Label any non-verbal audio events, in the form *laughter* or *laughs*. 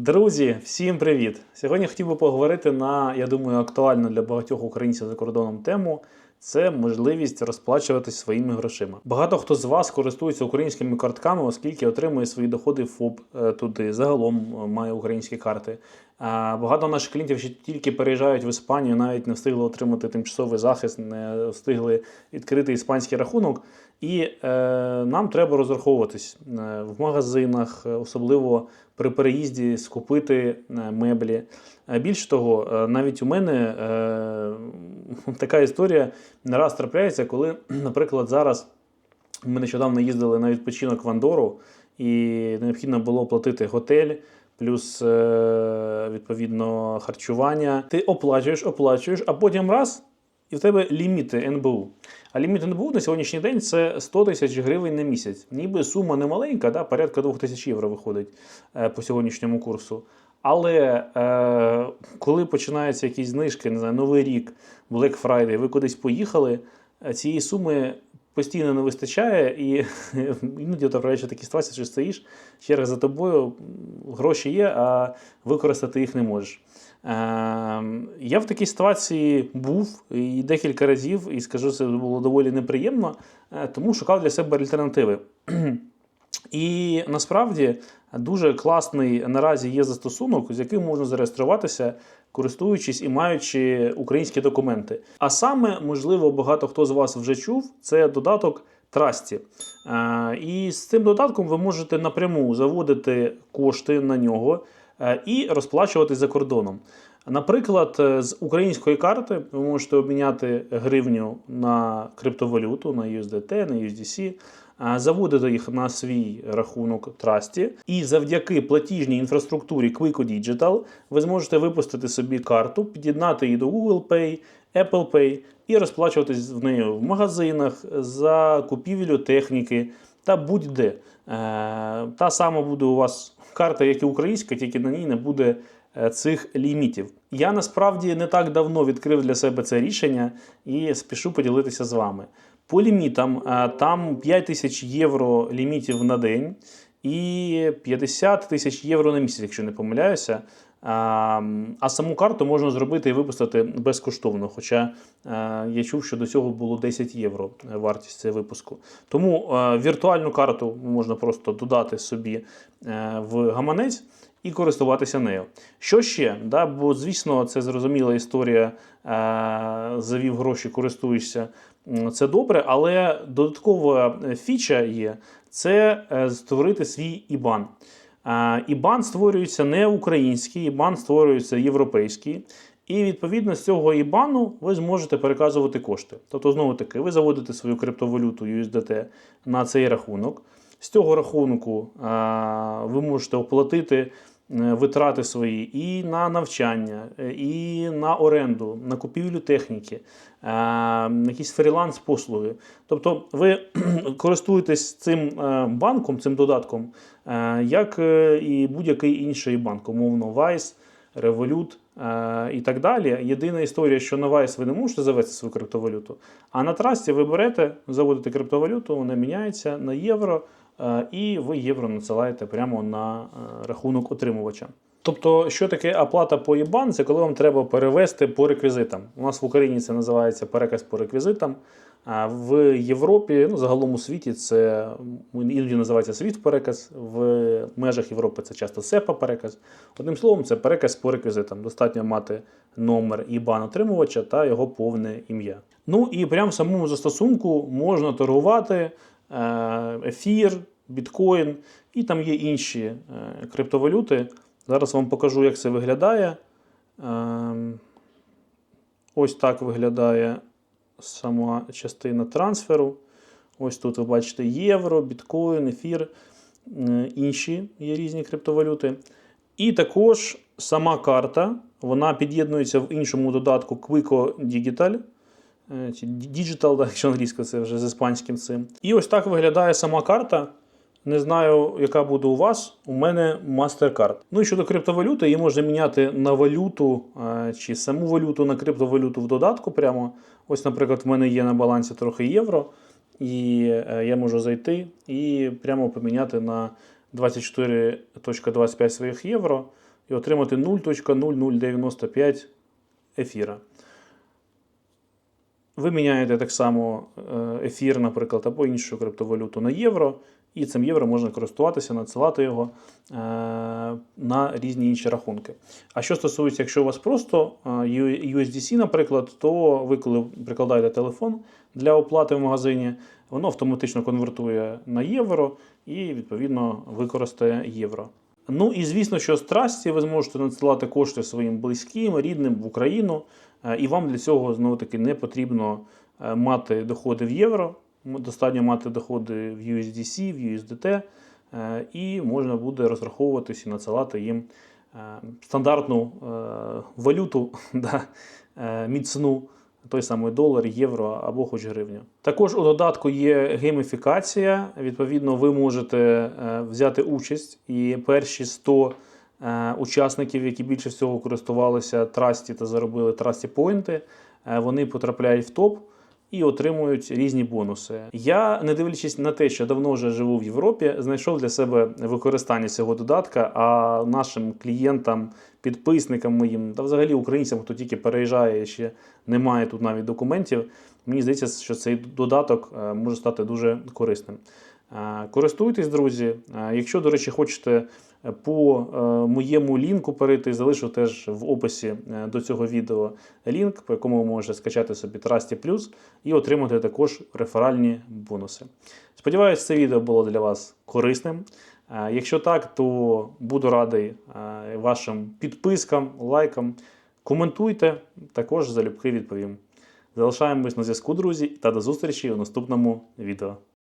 Друзі, всім привіт! Сьогодні хотів би поговорити на, я думаю, актуальну для багатьох українців за кордоном тему. Це можливість розплачуватись своїми грошима. Багато хто з вас користується українськими картками, оскільки отримує свої доходи ФОП е, туди. Загалом е, має українські карти. Багато наших клієнтів ще тільки переїжджають в Іспанію, навіть не встигли отримати тимчасовий захист, не встигли відкрити іспанський рахунок. І е, нам треба розраховуватись е, в магазинах, е, особливо при переїзді, скупити е, меблі. Більше того, навіть у мене е, *laughs* така історія не раз трапляється, коли, *clears throat* наприклад, зараз ми нещодавно їздили на відпочинок в Андору, і необхідно було платити готель. Плюс е, відповідно харчування. Ти оплачуєш, оплачуєш, а потім раз і в тебе ліміти НБУ. А ліміт НБУ на сьогоднішній день це 100 тисяч гривень на місяць. Ніби сума не маленька, да, порядка 2 тисяч євро виходить е, по сьогоднішньому курсу. Але е, коли починаються якісь знижки, не знаю, Новий рік, Black Friday, ви кудись поїхали, е, цієї суми постійно не вистачає, і *laughs* іноді трапляються такі ситуації, що стоїш, черга за тобою, гроші є, а використати їх не можеш. Е, я в такій ситуації був і декілька разів, і скажу, це було доволі неприємно, е, тому шукав для себе альтернативи. *clears throat* І насправді дуже класний наразі є застосунок, з яким можна зареєструватися, користуючись і маючи українські документи. А саме, можливо, багато хто з вас вже чув, це додаток Трасті. Е, І з цим додатком ви можете напряму заводити кошти на нього е, і розплачуватись за кордоном. Наприклад, е, з української карти ви можете обміняти гривню на криптовалюту, на USDT, на USDC, заводити їх на свій рахунок Трасті. І завдяки платіжній інфраструктурі Quico Digital ви зможете випустити собі карту, під'єднати її до Google Pay, Apple Pay і розплачуватись в нею в магазинах за купівлю техніки та будь-де. Е, Та сама буде у вас карта, як і українська, тільки на ній не буде е, цих лімітів. Я насправді не так давно відкрив для себе це рішення і спішу поділитися з вами. По лімітам там 5 тисяч євро лімітів на день і 50 тисяч євро на місяць, якщо не помиляюся. А, саму карту можна зробити і випустити безкоштовно. Хоча я чув, що до цього було 10 євро вартість цього випуску. Тому віртуальну карту можна просто додати собі е, в гаманець і користуватися нею. Що ще? Да, бо, звісно, це зрозуміла історія. е, Завів гроші, користуєшся. Це добре, але додаткова е, фіча є це е, створити свій. Е, IBAN створюється не український, IBAN створюється європейський. І відповідно з цього IBAN ви зможете переказувати кошти. Тобто, знову таки, ви заводите свою криптовалюту USDT на цей рахунок. З цього рахунку ви можете оплатити витрати свої і на навчання, е, і на оренду, на купівлю техніки, е, якісь фріланс-послуги. Тобто ви *clears throat* користуєтесь цим е, банком, цим додатком, е, як е, і будь-який інший банк, умовно, Vice, Revolut е, і так далі. Єдина історія, що на Vice ви не можете завести свою криптовалюту, а на трасті ви берете, заводите криптовалюту, вона міняється на євро, е, і ви євро надсилаєте прямо на е, рахунок отримувача. Тобто, що таке оплата по IBAN? Це коли вам треба перевести по реквізитам. У нас в Україні це називається переказ по реквізитам. А в Європі, ну загалом у світі, це іноді називається світ переказ. В межах Європи це часто SEPA переказ. Одним словом, це переказ по реквізитам. Достатньо мати номер IBAN отримувача та його повне ім'я. Ну і прямо в самому застосунку можна торгувати е, ефір, біткоін і там є інші е, криптовалюти. Зараз вам покажу, як це виглядає. Ем, Ось так виглядає сама частина трансферу. Ось тут ви бачите євро, біткоін, ефір, е, інші є різні криптовалюти. І також сама карта, вона під'єднується в іншому додатку Quico Digital. Е, Digital, якщо англійська, це вже з іспанським цим. І ось так виглядає сама карта. Не знаю, яка буде у вас. У мене MasterCard. Ну і щодо криптовалюти, її можна міняти на валюту е, чи саму валюту на криптовалюту в додатку. Прямо. Ось, наприклад, в мене є на балансі трохи євро, і е, я можу зайти і прямо поміняти на 24.25 своїх євро. і отримати 0.0095 ефіра. Ви міняєте так само е, ефір, наприклад, або іншу криптовалюту на євро, і цим євро можна користуватися, надсилати його е, на різні інші рахунки. А що стосується, якщо у вас просто е, USDC, наприклад, то ви, коли прикладаєте телефон для оплати в магазині, воно автоматично конвертує на євро і, відповідно, використає євро. Ну і звісно, що з трасті ви зможете надсилати кошти своїм близьким, рідним в Україну, е, і вам для цього знову таки не потрібно е, мати доходи в євро. Достатньо мати доходи в USDC, в USDT, е, і можна буде розраховуватись і надсилати їм е, стандартну е, валюту, *laughs* да, міцну, той самий долар, євро або хоч гривню. Також у додатку є гейміфікація. Відповідно, ви можете взяти участь і перші 100 е, учасників, які більше всього користувалися трасті та заробили трасті поінти, вони потрапляють в топ. І отримують різні бонуси. Я, не дивлячись на те, що давно вже живу в Європі, знайшов для себе використання цього додатка. А нашим клієнтам, підписникам моїм, та взагалі українцям, хто тільки переїжджає ще не має тут навіть документів, мені здається, що цей додаток е, може стати дуже корисним. Е, Користуйтесь, друзі. Е, Якщо, до речі, хочете по е, моєму лінку перейти, залишу теж в описі е, до цього відео лінк, по якому ви можете скачати собі Trusty Plus і отримати також реферальні бонуси. Сподіваюсь, це відео було для вас корисним. Е, Якщо так, то буду радий вашим підпискам, лайкам. Коментуйте, також залюбки відповім. Залишаємось на зв'язку, друзі, та до зустрічі у наступному відео.